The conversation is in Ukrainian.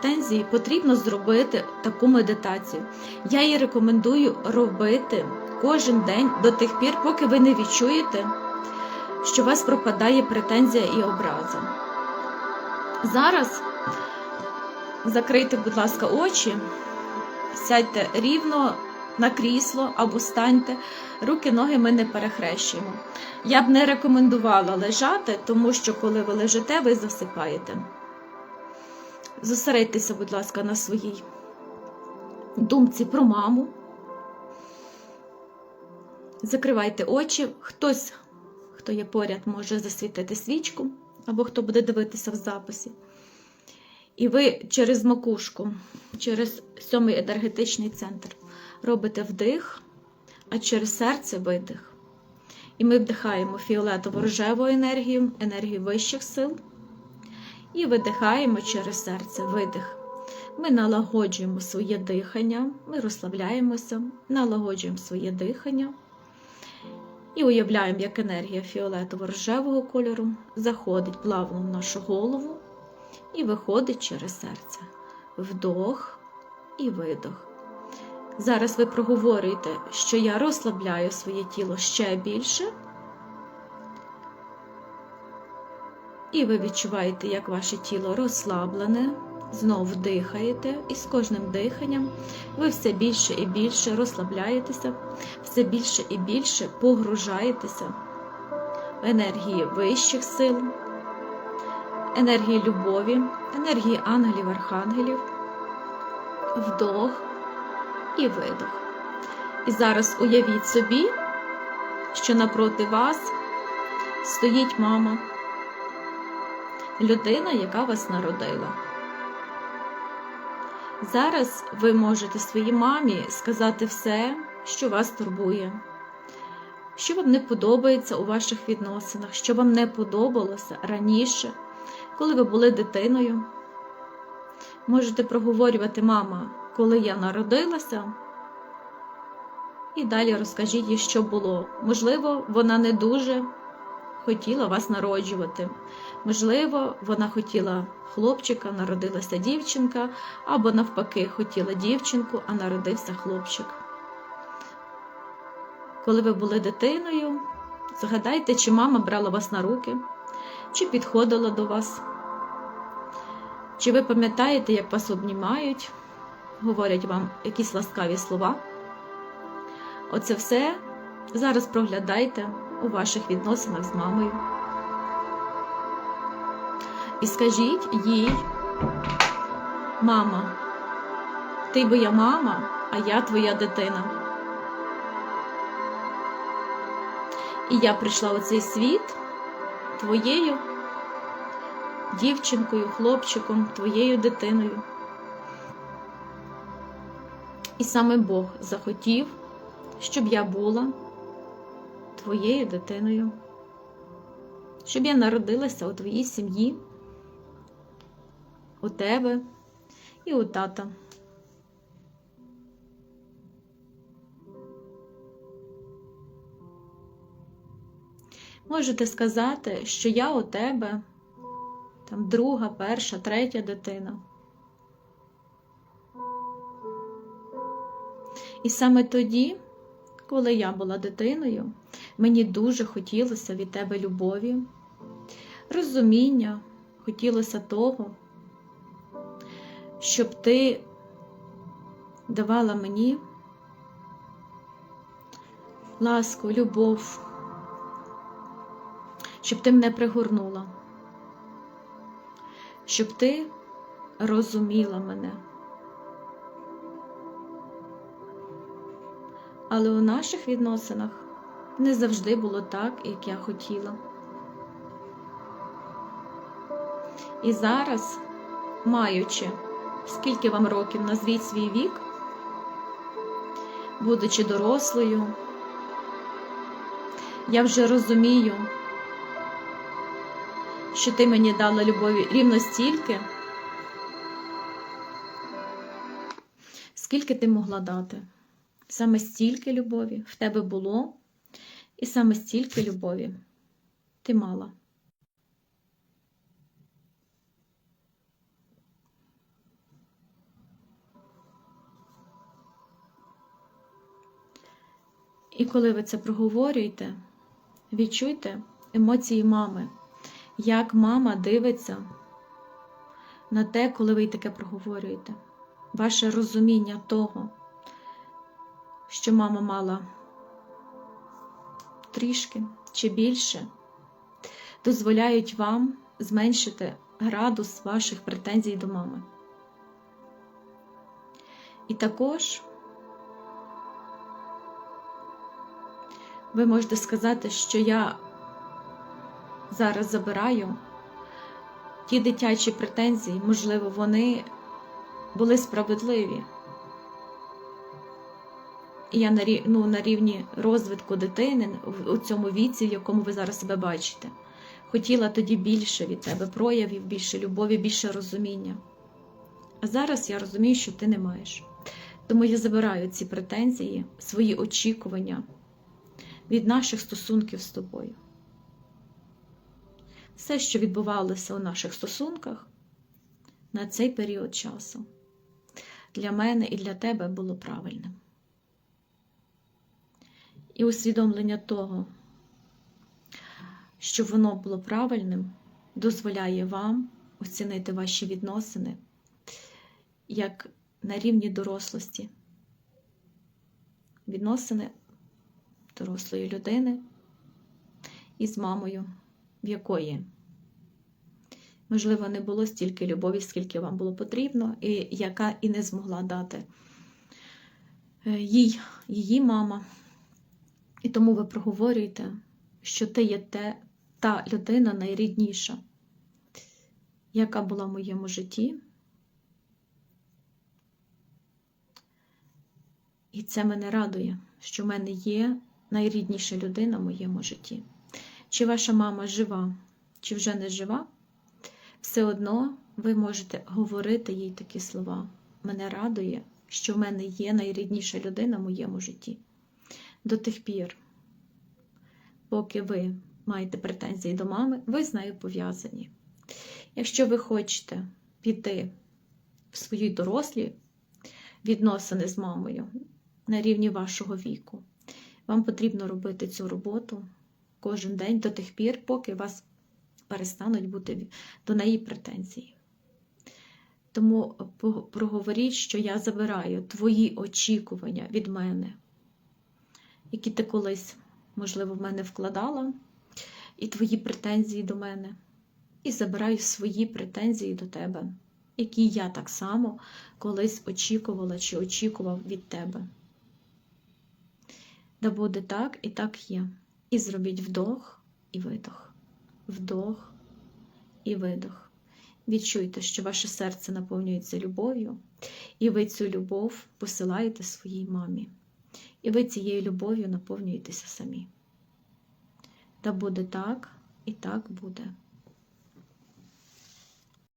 претензії, потрібно зробити таку медитацію. Я її рекомендую робити кожен день до тих пір, поки ви не відчуєте, що у вас пропадає претензія і образа. Зараз закрийте, будь ласка, очі, сядьте рівно на крісло або станьте. Руки, ноги ми не перехрещуємо. Я б не рекомендувала лежати, тому що коли ви лежите, ви засипаєте. Зосередьтеся, будь ласка, на своїй думці про маму. Закривайте очі. Хтось, хто є поряд, може засвітити свічку, або хто буде дивитися в записі. І ви через макушку, через сьомий енергетичний центр робите вдих, а через серце видих. І ми вдихаємо фіолетово-рожеву енергію, енергію вищих сил. І видихаємо через серце видих. Ми налагоджуємо своє дихання, ми розслабляємося, налагоджуємо своє дихання. І уявляємо, як енергія фіолетово-рожевого кольору заходить плавно в нашу голову і виходить через серце. Вдох і видох. Зараз ви проговорюєте, що я розслабляю своє тіло ще більше. І ви відчуваєте, як ваше тіло розслаблене, знов дихаєте, і з кожним диханням ви все більше і більше розслабляєтеся, все більше і більше погружаєтеся в енергії вищих сил, енергії любові, енергії ангелів, архангелів, вдох і видох. І зараз уявіть собі, що напроти вас стоїть мама людина, яка вас народила. Зараз ви можете своїй мамі сказати все, що вас турбує, що вам не подобається у ваших відносинах, що вам не подобалося раніше, коли ви були дитиною. Можете проговорювати, мама, коли я народилася. І далі розкажіть їй, що було. Можливо, вона не дуже хотіла вас народжувати. Можливо, вона хотіла хлопчика, народилася дівчинка, або навпаки, хотіла дівчинку, а народився хлопчик. Коли ви були дитиною, згадайте, чи мама брала вас на руки, чи підходила до вас, чи ви пам'ятаєте, як вас обнімають, говорять вам якісь ласкаві слова. Оце все зараз проглядайте у ваших відносинах з мамою. І скажіть їй, мама, ти моя мама, а я твоя дитина. І я прийшла у цей світ твоєю дівчинкою, хлопчиком, твоєю дитиною. І саме Бог захотів, щоб я була твоєю дитиною, щоб я народилася у твоїй сім'ї, у тебе і у тата. Можете сказати, що я у тебе там друга, перша, третя дитина. І саме тоді, коли я була дитиною, мені дуже хотілося від тебе любові, розуміння, хотілося того, щоб ти давала мені ласку, любов, щоб ти мене пригорнула, щоб ти розуміла мене. Але у наших відносинах не завжди було так, як я хотіла. І зараз, маючи, скільки вам років назвіть свій вік, будучи дорослою, я вже розумію, що ти мені дала любові рівно стільки, скільки ти могла дати. Саме стільки любові в тебе було, і саме стільки любові ти мала. І коли ви це проговорюєте, відчуйте емоції мами, як мама дивиться на те, коли ви таке проговорюєте. Ваше розуміння того, що мама мала трішки чи більше, дозволяють вам зменшити градус ваших претензій до мами. І також ви можете сказати, що я зараз забираю ті дитячі претензії, можливо, вони були справедливі. Я на ну, на рівні розвитку дитини у цьому віці, в якому ви зараз себе бачите, хотіла тоді більше від тебе проявів, більше любові, більше розуміння. А зараз я розумію, що ти не маєш. Тому я забираю ці претензії, свої очікування від наших стосунків з тобою. Все, що відбувалося у наших стосунках на цей період часу, для мене і для тебе було правильним. І усвідомлення того, що воно було правильним, дозволяє вам оцінити ваші відносини як на рівні дорослості. Відносини дорослої людини із мамою, в якої, можливо, не було стільки любові, скільки вам було потрібно, і яка і не змогла дати е, їй, її мама. І тому ви проговорюєте, що ти є те, та людина найрідніша, яка була в моєму житті. І це мене радує, що в мене є найрідніша людина в моєму житті. Чи ваша мама жива, чи вже не жива, все одно ви можете говорити їй такі слова. Мене радує, що в мене є найрідніша людина в моєму житті. До тих пір, поки ви маєте претензії до мами, ви з нею пов'язані. Якщо ви хочете піти в свої дорослі відносини з мамою на рівні вашого віку, вам потрібно робити цю роботу кожен день до тих пір, поки вас перестануть бути до неї претензії. Тому проговоріть, що я забираю твої очікування від мене, які ти колись, можливо, в мене вкладала, і твої претензії до мене, і забираю свої претензії до тебе, які я так само колись очікувала чи очікував від тебе. Да буде так і так є. І зробіть вдох і видох, вдох і видох. Відчуйте, що ваше серце наповнюється любов'ю, і ви цю любов посилаєте своїй мамі. І ви цією любов'ю наповнюєтеся самі. Та буде так, і так буде.